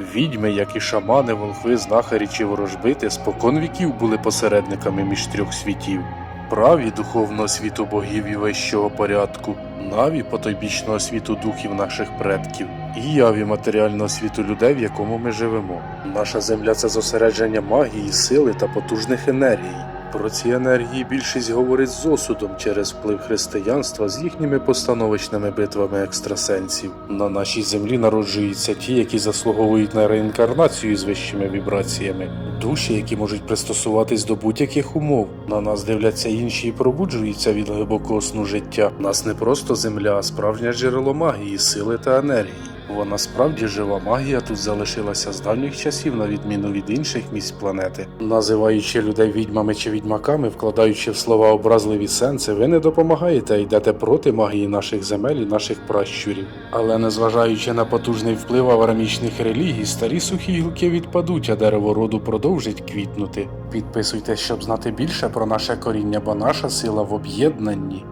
Відьми, як і шамани, волхви, знахарі чи ворожбити, спокон віків були посередниками між трьох світів. Праві духовного світу богів і вищого порядку, наві потойбічного світу духів наших предків, і яві матеріального світу людей, в якому ми живемо. Наша земля це зосередження магії, сили та потужних енергій. Про ці енергії більшість говорить з осудом через вплив християнства з їхніми постановочними битвами екстрасенсів. На нашій землі народжуються ті, які заслуговують на реінкарнацію з вищими вібраціями, душі, які можуть пристосуватись до будь-яких умов. На нас дивляться інші і пробуджуються від глибокого сну життя. Нас не просто земля, а справжнє джерело магії, сили та енергії. Вона справді жива магія тут залишилася з давніх часів, на відміну від інших місць планети. Називаючи людей відьмами чи відьмаками, вкладаючи в слова образливі сенси, ви не допомагаєте, а йдете проти магії наших земель і наших пращурів. Але незважаючи на потужний вплив аврамічних релігій, старі сухі гілки відпадуть, а дерево роду продовжить квітнути. Підписуйтесь, щоб знати більше про наше коріння, бо наша сила в об'єднанні.